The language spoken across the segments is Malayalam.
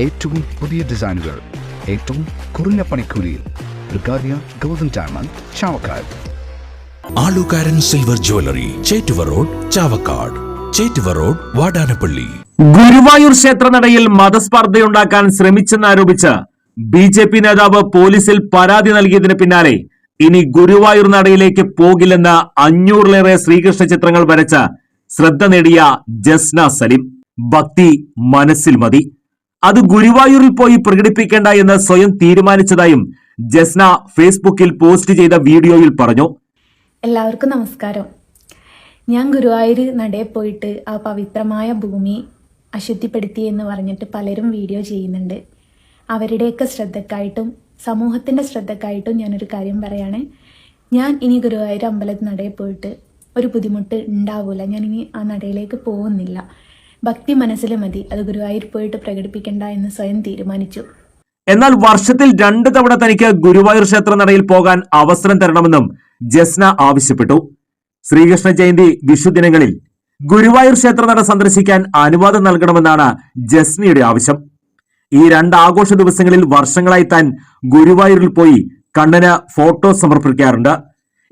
ഏറ്റവും പുതിയ ഡിസൈനുകൾ ഏറ്റവും കുറഞ്ഞ പണിക്കൂലിയിൽ golden diamond Chavakkad. Alukkaran silver jewellery Chettuva road Chavakkad. Chettuva road Vadanappally. Guruvayur ക്ഷേത്രനടയിൽ മതസ്പർദ്ധയുണ്ടാക്കാൻ ശ്രമിച്ചെന്നാരോപിച്ച് ബി ജെ പി നേതാവ് പോലീസിൽ പരാതി നൽകിയതിന് പിന്നാലെ ഇനി ഗുരുവായൂർ നടയിലേക്ക് പോകില്ലെന്ന് അഞ്ഞൂറിലേറെ ശ്രീകൃഷ്ണ ചിത്രങ്ങൾ വരച്ച ശ്രദ്ധ നേടിയ ജസ്ന സലിം. ഭക്തി മനസ്സിൽ മതി. അത് ഗുരുവായൂരിൽ പോയി പ്രകടിപ്പിക്കേണ്ട എന്ന് സ്വയം തീരുമാനിച്ചതായും ജസ്ന ഫേസ്ബുക്കിൽ പോസ്റ്റ് ചെയ്ത വീഡിയോയിൽ പറഞ്ഞു. എല്ലാവർക്കും നമസ്കാരം. ഞാൻ ഗുരുവായൂർ നടയിൽ പോയിട്ട് ആ പവിത്രമായ ഭൂമി അശുദ്ധിപ്പെടുത്തി എന്ന് പറഞ്ഞിട്ട് പലരും വീഡിയോ ചെയ്യുന്നുണ്ട്. അവരുടെയൊക്കെ ശ്രദ്ധക്കായിട്ടും സമൂഹത്തിന്റെ ശ്രദ്ധക്കായിട്ടും ഞാനൊരു കാര്യം പറയാണ്. ഞാൻ ഇനി ഗുരുവായൂർ അമ്പലത്തിൽ നടയിൽ പോയിട്ട് ഒരു ബുദ്ധിമുട്ട് ഉണ്ടാവില്ല ഞാൻ ഇനി ആ നടയിലേക്ക് പോകുന്നില്ല. ഭക്തി മനസ്സിൽ മതി. അത് ഗുരുവായൂർ പോയിട്ട് പ്രകടിപ്പിക്കണ്ട എന്ന് സ്വയം തീരുമാനിച്ചു. എന്നാൽ വർഷത്തിൽ രണ്ടു തവണ തനിക്ക് ഗുരുവായൂർ ക്ഷേത്ര നടയിൽ പോകാൻ അവസരം തരണമെന്നും ജസ്ന ആവശ്യപ്പെട്ടു. ശ്രീകൃഷ്ണ ജയന്തി വിഷുദിനങ്ങളിൽ ഗുരുവായൂർ ക്ഷേത്ര നട സന്ദർശിക്കാൻ അനുവാദം നൽകണമെന്നാണ് ജസ്നയുടെ ആവശ്യം. ഈ രണ്ട് ആഘോഷ ദിവസങ്ങളിൽ വർഷങ്ങളായി താൻ ഗുരുവായൂരിൽ പോയി കണ്ണന് ഫോട്ടോ സമർപ്പിക്കാറുണ്ട്.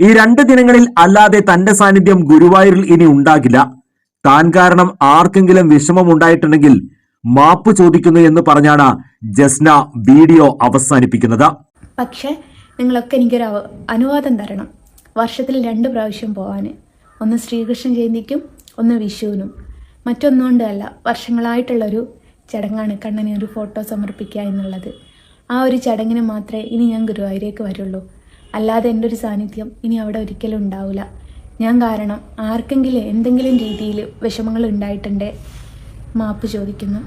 ഈ രണ്ട് ദിനങ്ങളിൽ അല്ലാതെ തന്റെ സാന്നിധ്യം ഗുരുവായൂരിൽ ഇനി ഉണ്ടാകില്ല. താൻ കാരണം ആർക്കെങ്കിലും വിഷമം ഉണ്ടായിട്ടുണ്ടെങ്കിൽ മാപ്പ് ചോദിക്കുന്നു എന്ന് പറഞ്ഞാണ് ജസ്ന വീഡിയോ അവസാനിപ്പിക്കുന്നത്. പക്ഷേ നിങ്ങളൊക്കെ എനിക്കൊരു അനുവാദം തരണം. വർഷത്തിൽ രണ്ട് പ്രാവശ്യം പോവാൻ ഒന്ന് ശ്രീകൃഷ്ണ ജയന്തിക്കും ഒന്ന് വിഷുവിനും. മറ്റൊന്നുകൊണ്ടല്ല വർഷങ്ങളായിട്ടുള്ളൊരു ചടങ്ങാണ് കണ്ണന് ഒരു ഫോട്ടോ സമർപ്പിക്കുക എന്നുള്ളത്. ആ ഒരു ചടങ്ങിന് മാത്രമേ ഇനി ഞാൻ ഗുരുവായൂരേക്ക് വരുള്ളൂ. അല്ലാതെ എന്റെ ഒരു സാന്നിധ്യം ഇനി അവിടെ ഒരിക്കലും ഉണ്ടാവില്ല ഞാൻ കാരണം ആർക്കെങ്കിലും എന്തെങ്കിലും രീതിയിൽ വിഷമങ്ങൾ ഉണ്ടായിട്ടുണ്ടേ? മാപ്പ് ചോദിക്കുന്നു.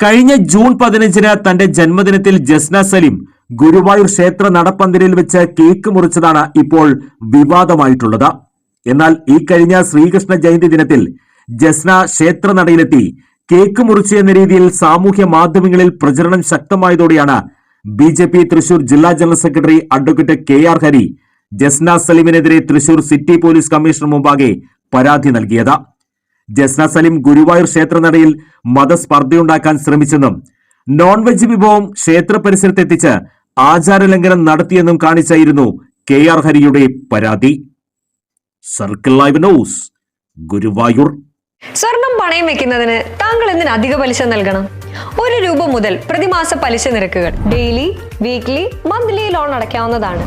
കഴിഞ്ഞ ജൂൺ പതിനഞ്ചിന് തന്റെ ജന്മദിനത്തിൽ ജസ്ന സലിം ഗുരുവായൂർ ക്ഷേത്ര നടപ്പന്തലിൽ വെച്ച് കേക്ക് മുറിച്ചതാണ് ഇപ്പോൾ വിവാദമായിട്ടുള്ളത്. എന്നാൽ ഈ കഴിഞ്ഞ ശ്രീകൃഷ്ണ ജയന്തി ദിനത്തിൽ ജസ്ന ക്ഷേത്ര നടയിലെത്തി കേക്ക് മുറിച്ചു എന്ന രീതിയിൽ സാമൂഹ്യ മാധ്യമങ്ങളിൽ പ്രചരണം ശക്തമായതോടെയാണ് ബി തൃശൂർ ജില്ലാ general secretary advocate K R Hari Jasna സലീമിനെതിരെ Thrissur city police commissioner മുമ്പാകെ പരാതി നൽകിയത്. ജസ്ന സലീം ഗുരുവായൂർ ക്ഷേത്രനടയിൽ മതസ്പർദ്ധയുണ്ടാക്കാൻ ശ്രമിച്ചെന്നും നോൺ വെജ് വിഭവം ക്ഷേത്ര പരിസരത്തെത്തിച്ച് ആചാരലംഘനം നടത്തിയെന്നും കാണിച്ചായിരുന്നു കെ ആർ ഹരിയുടെ പരാതി. Circle live news Guruvayur. സ്വർണം പണയം വെക്കുന്നതിന് താങ്കൾ എന്തിന് അധിക പലിശ നൽകണം? ഒരു രൂപ മുതൽ പ്രതിമാസ പലിശ നിരക്കുകൾ ഡെയിലി വീക്ക്ലി മന്ത്ലി ലോൺ അടയ്ക്കാവുന്നതാണ്.